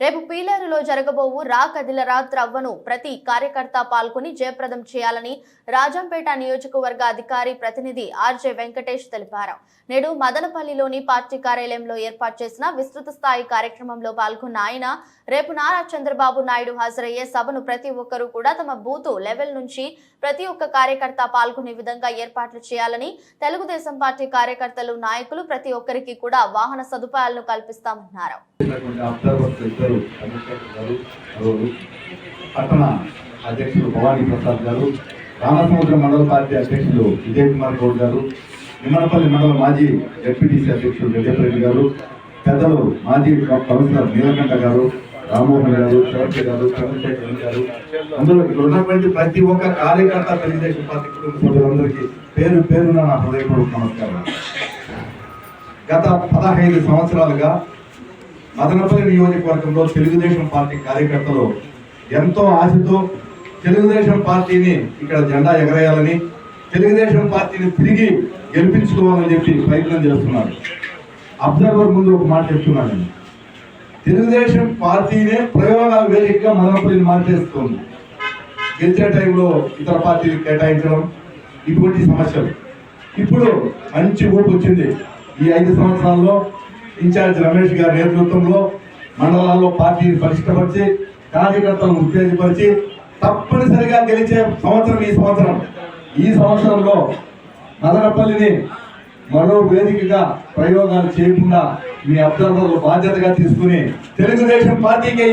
రేపు పీలేరులో జరగబోవు రా కదిలరా త్రవ్వను ప్రతి కార్యకర్త పాల్గొని జయప్రదం చేయాలని రాజంపేట నియోజకవర్గ అధికారి ప్రతినిధి ఆర్జే వెంకటేష్ తెలిపారు. నేడు మదనపల్లిలోని పార్టీ కార్యాలయంలో ఏర్పాటు చేసిన విస్తృత స్థాయి కార్యక్రమంలో పాల్గొన్న ఆయన రేపు నారా చంద్రబాబు నాయుడు హాజరయ్యే సభను ప్రతి ఒక్కరూ కూడా తమ బూతు లెవెల్ నుంచి ప్రతి ఒక్క కార్యకర్త పాల్గొనే విధంగా ఏర్పాట్లు చేయాలని తెలుగుదేశం పార్టీ కార్యకర్తలు నాయకులు ప్రతి ఒక్కరికి కూడా వాహన సదుపాయాలను కల్పిస్తామన్నారు. అబ్జర్వర్స్ ఇద్దరు గారు పట్టణ అధ్యక్షులు భవానీ ప్రసాద్ గారు రామసముద్రం మండల పార్టీ అధ్యక్షులు విజయ్ కుమార్ గౌడ్ గారు నిమ్మనపల్లి మండల మాజీ డిప్యూటీసీ అధ్యక్షులు రెడ్డి గారు పెద్దలు మాజీ కౌన్సిలర్ నీలకంఠ గారు రామ్మోహన్ గారు శరత్ గారు చంద్రశేఖర్ గారు. అందులో ఇక్కడ ఉన్నటువంటి ప్రతి ఒక్క కార్యకర్త తెలుగుదేశం పార్టీ కుటుంబ సభ్యులందరికీ పేరు పేరున నా హృదయపూర్వక నమస్కారం గత పదహైదు సంవత్సరాలుగా మదనపల్లి నియోజకవర్గంలో తెలుగుదేశం పార్టీ కార్యకర్తలు ఎంతో ఆశతో తెలుగుదేశం పార్టీని ఇక్కడ జెండా ఎగరేయాలని తెలుగుదేశం పార్టీని తిరిగి గెలిపించుకోవాలని చెప్పి ప్రయత్నం చేస్తున్నారు. అబ్జర్వర్ ముందు ఒక మాట చెప్తున్నాను తెలుగుదేశం పార్టీనే ప్రయోగాల వేదికగా మదనపల్లిని మార్చేస్తుంది. గెలిచే టైంలో ఇతర పార్టీలు కేటాయించడం ఇటువంటి సమస్యలు. ఇప్పుడు మంచి ఊపు వచ్చింది. ఈ ఐదు సంవత్సరాల్లో ఇన్ఛార్జ్ రమేష్ గారి నేతృత్వంలో మండలాల్లో పార్టీని పరిష్కరించి కార్యకర్తలను ఉత్తేజపరిచి తప్పనిసరిగా గెలిచే సంవత్సరం ఈ సంవత్సరం. ఈ సంవత్సరంలో మదనపల్లిని మరో వేదికగా ప్రయోగాలు చేయకుండా మీ అభ్యర్థులు బాధ్యతగా తీసుకుని తెలుగుదేశం పార్టీకి